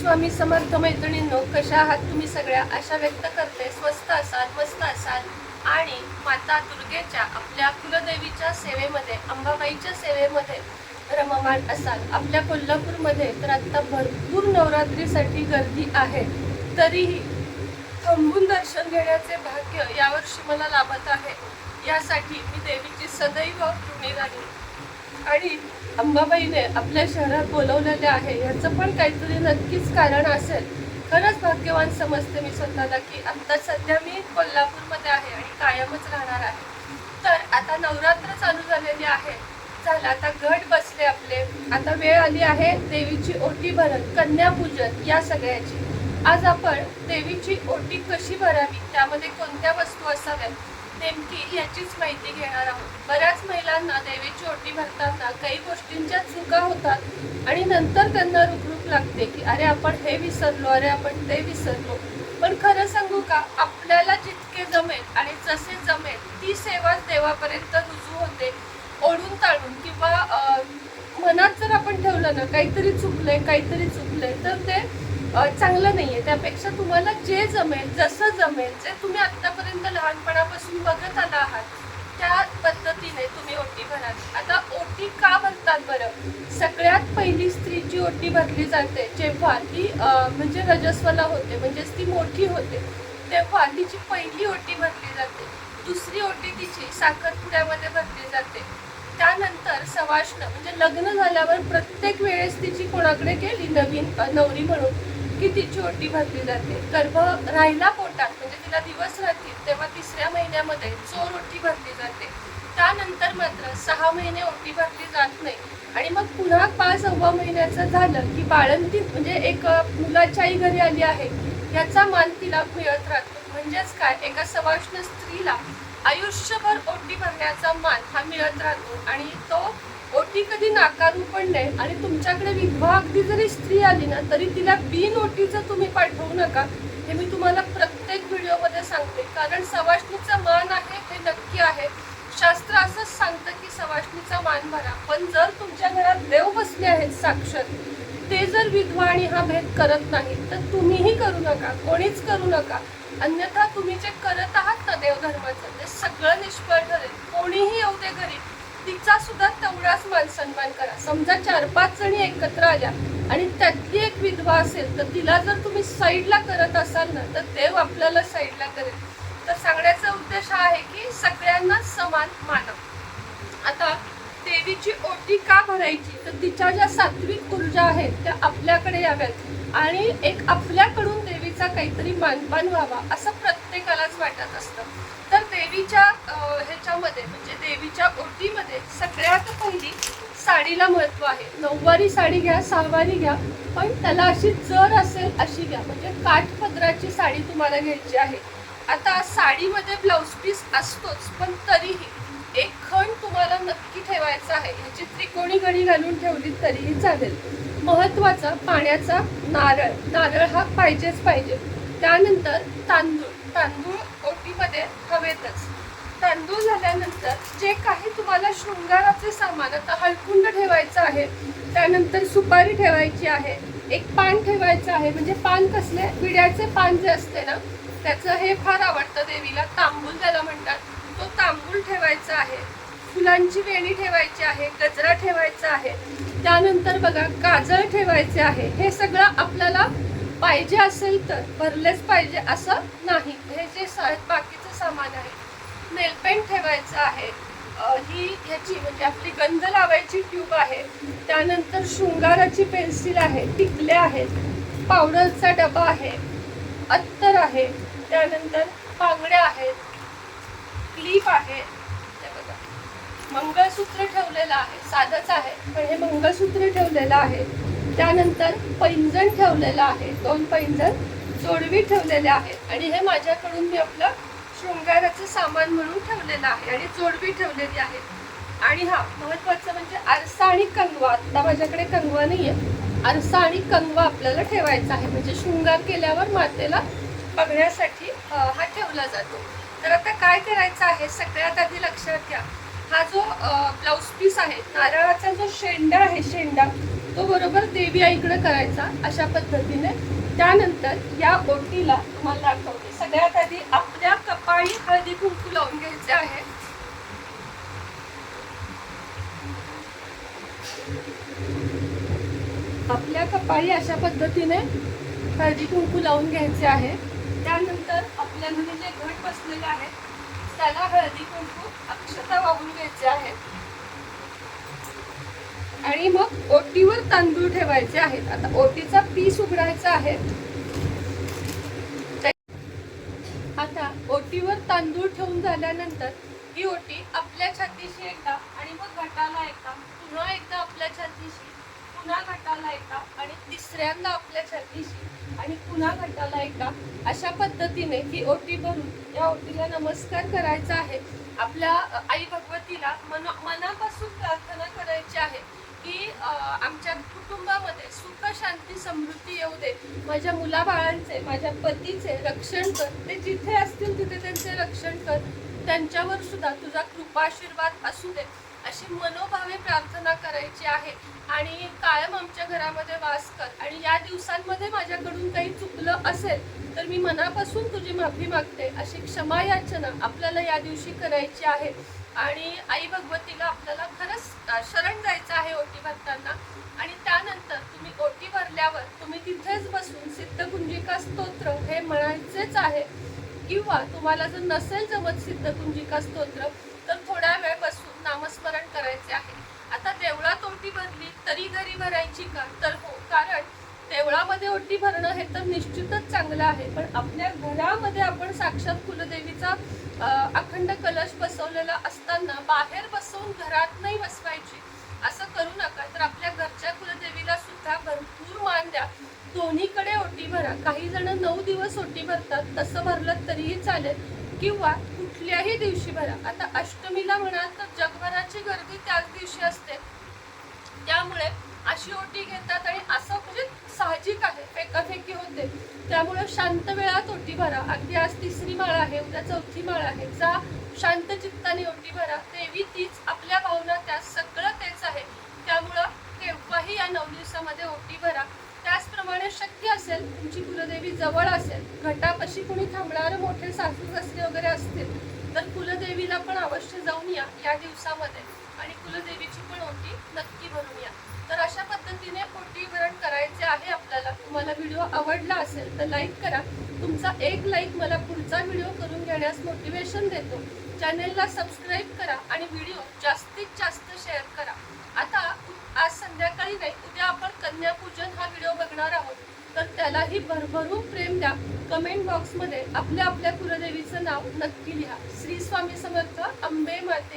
स्वामी समर्थ मैत्रिणींनो कशा आहात तुम्ही सगळ्या? आशा व्यक्त करते. स्वस्त असाल मस्त असाल. आणि माता दुर्गेच्या आपल्या कुलदेवीच्या सेवेमध्ये अंबाबाईच्या सेवेमध्ये रममाण असाल. आपल्या कोल्हापूरमध्ये तर आता भरपूर नवरात्रीसाठी गर्दी आहे. तरीही थांबून दर्शन घेण्याचे भाग्य यावर्षी मला लाभत आहे. यासाठी मी देवीची सदैव ऋणी राहील आणि अंबाबाईने आपल्या शहरात बोलवलेले आहे. याचं पण काहीतरी नक्कीच कारण असेल. खरंच भाग्यवान समजते मी स्वतःला की आता सध्या मी कोल्हापूरमध्ये आहे आणि कायमच राहणार आहे. तर आता नवरात्र चालू झालेली आहे. झालं आता घट बसले आपले. आता वेळ आली आहे देवीची ओटी भरण कन्यापूजन या सगळ्याची. आज आपण देवीची ओटी कशी भरावी? त्यामध्ये कोणत्या वस्तू असाव्यात? नेमकी याचीच माहिती घेणार आहोत. बऱ्याच महिलांना देवीची ओटी भरताना काही गोष्टींच्या चुका होतात आणि नंतर त्यांना रुखरुख लागते की अरे आपण हे विसरलो अरे आपण ते विसरलो. पण खरं सांगू का आपल्याला जितके जमेल आणि जसे जमेल ती सेवाच देवापर्यंत रुजू होते ओढून ताळून किंवा मनात जर आपण ठेवलं ना काहीतरी चुकलंय काहीतरी चुकलंय तर ते चांगलं नाही आहे त्यापेक्षा तुम्हाला जे जमेल जसं जमेल जे तुम्ही आत्तापर्यंत लहानपणापासून बघत आला आहात त्या पद्धतीने तुम्ही ओटी भराल. आता ओटी का भरतात बरं? सगळ्यात पहिली स्त्रीची ओटी भरली जाते जेव्हा ती म्हणजे रजस्वला होते म्हणजेच ती मोठी होते तेव्हा तिची पहिली ओटी भरली जाते. दुसरी ओटी तिची साखरपुड्यामध्ये भरली जाते. त्यानंतर सवाष्ण म्हणजे लग्न झाल्यावर प्रत्येक वेळेस तिची कोणाकडे गेली? नवीन नवरी म्हणून. की तिची ओटी भरली जाते गर्भ राहिला पोटात म्हणजे तिला दिवस राहतील तेव्हा तिसऱ्या महिन्यामध्ये चोर ओटी भरली जाते. त्यानंतर मात्र सहा महिने ओटी भरली जात नाही. आणि मग पुन्हा पाच सव्वा महिन्याचं झालं की बाळंती म्हणजे एक मुलाच्या आई घरी आली आहे. याचा मान तिला मिळत राहतो. म्हणजेच काय? एका सवाष्ण स्त्रीला आयुष्यभर ओटी भरण्याचा मान हा मिळत राहतो. आणि तो ओटी कधी नाकारू पण नाही आणि तुमच्याकडे विधवा अगदी जरी स्त्री आली ना तरी तिला बिन ओटीचं तुम्ही पाठवू नका. हे मी तुम्हाला प्रत्येक व्हिडिओमध्ये सांगते. कारण सवाष्णीचा मान आहे हे नक्की आहे. शास्त्र असंच सांगतं की सवाष्णीचा मान भरा. पण जर तुमच्या घरात देव बसले आहेत साक्षर ते जर विधवा आणि हा भेद करत नाही तर तुम्हीही करू नका. कोणीच करू नका. अन्यथा तुम्ही जे करत आहात ना देवधर्माचं ते सगळं निष्फळ ठरेल. कोणीही येऊ दे घरी. तिचा सुद्धा तेवढाच मान सन्मान करा. समजा चार पाच जणी एकत्र आल्या आणि त्यातली एक विधवा असेल तर तिला जर तुम्ही साईडला करत असाल ना तर देव आपल्याला साईडला करेल. तर सांगण्याचा उद्देश हा आहे की सगळ्यांना समान मानव. आता देवीची ओटी का भरायची? तर तिच्या ज्या सात्विक ऊर्जा आहेत त्या आपल्याकडे याव्यात. आणि एक आपल्याकडून देवीचा काहीतरी मानपान व्हावा असं प्रत्येकालाच वाटत असतं. देवीच्या ह्याच्यामध्ये म्हणजे देवीच्या ओटीमध्ये सगळ्यात पहिली साडीला महत्त्व आहे. नऊवारी साडी घ्या सहावारी घ्या पण त्याला अशी जर असेल अशी घ्या. म्हणजे काठपदराची साडी तुम्हाला घ्यायची आहे. आता साडीमध्ये ब्लाऊज पीस असतोच पण तरीही एक खण तुम्हाला नक्की ठेवायचा आहे. ह्याची त्रिकोणी घडी घालून ठेवली तरीही चालेल. महत्त्वाचा पाण्याचा नारळ. नारळ हा पाहिजेच पाहिजे. त्यानंतर तांदूळ. तांदूळ ओटीमध्ये हवेतच. तांदूळ झाल्यानंतर जे काही तुम्हाला शृंगाराचे सामान आता हळकुंड ठेवायचं आहे त्यानंतर सुपारी ठेवायची आहे एक पान ठेवायचं आहे. म्हणजे पान कसले? विड्याचे पान जे असते ना त्याचं हे फार आवडतं देवीला. तांबूल त्याला म्हणतात. तो तांबूल ठेवायचा आहे. फुलांची वेणी ठेवायची आहे गजरा ठेवायचा आहे. त्यानंतर बघा काजळ ठेवायचे आहे. हे सगळं आपल्याला पाहिजे असेल तर भरलेच पाहिजे असं नाही. हे जे सा बाकीचं सामान आहे नेलपेंट ठेवायचं आहे. ही ह्याची म्हणजे आपली गंध लावायची ट्यूब आहे. त्यानंतर शृंगाराची पेन्सिल आहे टिकल्या आहेत. पावडरचा डबा आहे. अत्तर आहे. त्यानंतर बांगड्या आहेत. क्लिप आहे. बघा. मंगळसूत्र ठेवलेलं आहे. साधंच आहे पण हे मंगळसूत्र ठेवलेलं आहे. त्यानंतर पैंजण ठेवलेलं आहे. दोन पैंजण जोडवी ठेवलेले आहेत. आणि हे माझ्याकडून मी आपलं सामान म्हणून ठेवलेलं आहे आणि जोडवी ठेवलेली आहे. आणि हा महत्वाचं म्हणजे आरसा आणि कंगवा. आता माझ्याकडे कंगवा नाही आहे आरसा आणि कंगवा आपल्याला ठेवायचा आहे. म्हणजे शृंगार केल्यावर मातेला बघण्यासाठी हा ठेवला जातो. तर आता काय करायचं आहे? सगळ्यात आधी लक्षात घ्या. हा जो ब्लाऊज पीस आहे नारळाचा जो शेंडा आहे शेंडा तो बरोबर देवी आईकडे करायचा अशा पद्धतीने. त्यानंतर या ओटीला तुम्हाला दाखवते. सगळ्यात आधी आपल्या कपाळी हळदी कुंकू लावून घ्यायचे आहे. आपल्या कपाळी अशा पद्धतीने हळदी कुंकू लावून घ्यायचे आहे. त्यानंतर आपल्या जे घट बसलेले आहे त्याला हळदी कुंकू अक्षता वाहून घ्यायचे आहे. आणि मग ओटीवर तांदूळ ठेवायचे आहेत. आता ओटीचा पीस उघडायचा आहे आता ओटीवर तांदूळ ठेवून झाल्यानंतर ही ओटी आपल्या छातीशी एकदा आणि मग घटाला एकदा पुन्हा एकदा आपल्या छातीशी पुन्हा घटाला एकदा आणि तिसऱ्यांदा आपल्या छातीशी आणि पुन्हा घटाला एकदा. अशा पद्धतीने ही ओटी भरून या ओटीला नमस्कार करायचा आहे. आपल्या आई भगवतीला मन मनापासून प्रार्थना करायची आहे. की आमच्या कुटुंबामध्ये सुख शांती समृद्धी येऊ दे. माझ्या मुलाबाळांचे माझ्या पतीचे रक्षण कर. ते जिथे असतील तिथे त्यांचे रक्षण कर. त्यांच्यावर सुद्धा तुझा कृपाशीर्वाद असू दे. अशी मनोभावे प्रार्थना करायची आहे. आणि कायम आमच्या घरामध्ये वास कर. आणि या दिवसांमध्ये माझ्याकडून काही चुकलं असेल तर मी मनापासून तुझी माफी मागते. अशी क्षमा याचना आपल्याला या दिवशी करायची आहे. आणि आई भगवतीला आपल्याला खरंच शरण जायचं आहे ओटी भरताना. आणि त्यानंतर तुम्ही ओटी भरल्यावर तुम्ही तिथेच बसून सिद्धगुंजिका स्तोत्र हे म्हणायचेच आहे. किंवा तुम्हाला जर नसेल जमत सिद्धकुंजिका स्तोत्र तर थोड्या वेळ बसून नामस्मरण करायचे आहे. आता देवळात ओटी भरली तरी घरी भरायची का? तर हो कारण देवळामध्ये ओटी भरणं हे तर निश्चितच चांगलं आहे. पण आपल्या घरामध्ये आपण साक्षात कुलदेवीचा अखंड कलश बसवलेला असताना बाहेर बसवून घरात नाही बसवायची. असं करू नका. तर आपल्या घरच्या कुलदेवीला सुद्धा भरपूर मान द्या. दोन्हीकडे ओटी भरा. काही जण नऊ दिवस भरतात तसं भरलं तरीही चालेल. किंवा कुठल्याही दिवशी भरा. आता अष्टमीला म्हणाल तर जगभराची गर्दी त्याच दिवशी असते. त्यामुळे अशी ओटी घेतात आणि असं म्हणजे साहजिक आहे. फेकाफेकी होते. त्यामुळे शांत वेळात ओटी भरा. अगदी आज तिसरी माळ आहे उद्या चौथी माळ आहे. जा शांत चित्ताने ओटी भरा. देवी तीच आपल्या भावना त्या सगळं तेच आहे त्यामुळं केव्हाही या नऊ दिवसामध्ये ओटी भरा त्याचप्रमाणे शक्य असेल तुमची कुलदेवी जवळ असेल घटापाशी कुणी थांबणारे मोठे सासू सासरे वगैरे असतील तर कुलदेवीला पण अवश्य जाऊन या या दिवसामध्ये. आणि कुलदेवीची पण ओटी नक्की भरून या. तर अशा पद्धतीने ओटी भरण करायचे आहे आपल्याला. तुम्हाला व्हिडिओ आवडला असेल तर लाईक करा. तुमचा एक लाईक मला पुढचा व्हिडिओ करून घेण्यास मोटिवेशन देतो. चॅनेलला सबस्क्राईब करा आणि व्हिडिओ जास्तीत जास्त शेअर करा आता आज संध्याकाळी नाही उद्या आपण कन्यापूजन हा व्हिडिओ बघणार आहोत तर त्यालाही भरभरून प्रेम द्या. कमेंट बॉक्समध्ये आपल्या आपल्या कुलदेवीचं नाव नक्की लिहा. श्री स्वामी समर्थ अंबे माते